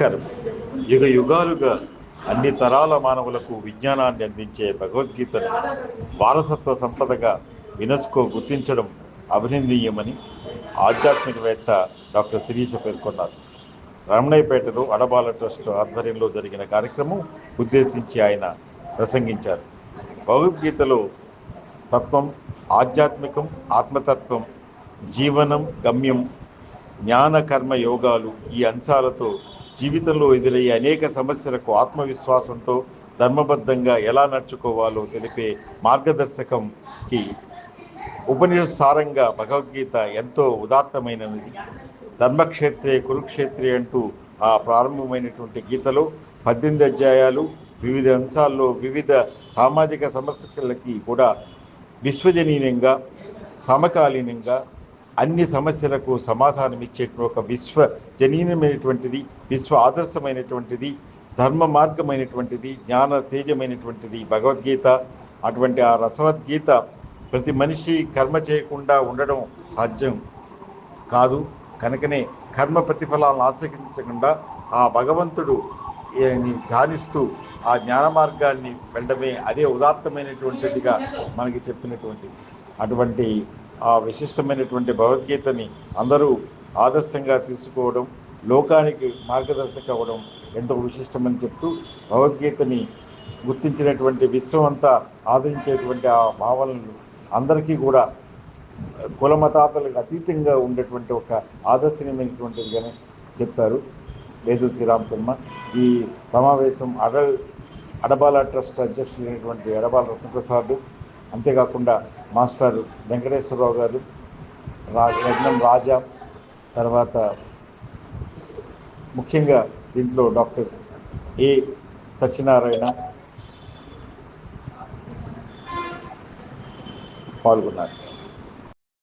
నమస్కారం యుగ యుగాలుగా అన్ని తరాల మానవులకు విజ్ఞానాన్ని అందించే భగవద్గీతను వారసత్వ సంపదగా యునెస్కో గుర్తించడం అభినందనీయమని ఆధ్యాత్మికవేత్త డాక్టర్ శిరీష పేర్కొన్నారు. రమణయ్యపేటలో అడబాల ట్రస్ట్ ఆధ్వర్యంలో జరిగిన కార్యక్రమం ఉద్దేశించి ఆయన ప్రసంగించారు. భగవద్గీతలో తత్వం ఆధ్యాత్మికం ఆత్మతత్వం జీవనం గమ్యం జ్ఞాన కర్మ యోగాలు ఈ అంశాలతో జీవితంలో ఎదురయ్యే అనేక సమస్యలకు ఆత్మవిశ్వాసంతో ధర్మబద్ధంగా ఎలా నడుచుకోవాలో తెలిపే మార్గదర్శకంకి ఉపనిషత్సారంగా భగవద్గీత ఎంతో ఉదాత్తమైనది. ధర్మక్షేత్రే కురుక్షేత్రే అంటూ ఆ ప్రారంభమైనటువంటి గీతలో పద్దెనిమిది అధ్యాయాలు వివిధ అంశాల్లో వివిధ సామాజిక సమస్యలకి కూడా విశ్వజనీయంగా సమకాలీనంగా అన్ని సమస్యలకు సమాధానం ఇచ్చే ఒక విశ్వజనీయమైనటువంటిది విశ్వ ఆదర్శమైనటువంటిది ధర్మ మార్గమైనటువంటిది జ్ఞాన తేజమైనటువంటిది భగవద్గీత అటువంటి ఆ రసవద్గీత ప్రతి మనిషి కర్మ చేయకుండా ఉండడం సాధ్యం కాదు. కనుకనే కర్మ ప్రతిఫలాలను ఆశ్రయించకుండా ఆ భగవంతుడు ధ్యానిస్తూ ఆ జ్ఞాన మార్గాన్ని వెళ్ళడమే అదే ఉదాత్తమైనటువంటిదిగా మనకి చెప్పినటువంటి అటువంటి ఆ విశిష్టమైనటువంటి భగవద్గీతని అందరూ ఆదర్శంగా తీసుకోవడం లోకానికి మార్గదర్శక అవ్వడం ఎంతో విశిష్టమని చెప్తూ భగవద్గీతని గుర్తించినటువంటి విశ్వం అంతా ఆదరించేటువంటి ఆ భావనలు అందరికీ కూడా కులమతాతలకు అతీతంగా ఉండేటువంటి ఒక ఆదర్శనీయమైనటువంటిదిగానే చెప్పారు. లేదు శ్రీరామ్ శర్మ ఈ సమావేశం అడల్ అడబాల ట్రస్ట్ అధ్యక్షులైనటువంటి అడబాల రత్నప్రసాద్ అంతేకాకుండా మాస్టర్ వెంకటేశ్వరరావు గారు రా యజ్ఞం రాజా తర్వాత ముఖ్యంగా దీంట్లో డాక్టర్ ఏ సత్యనారాయణ పాల్గొన్నారు.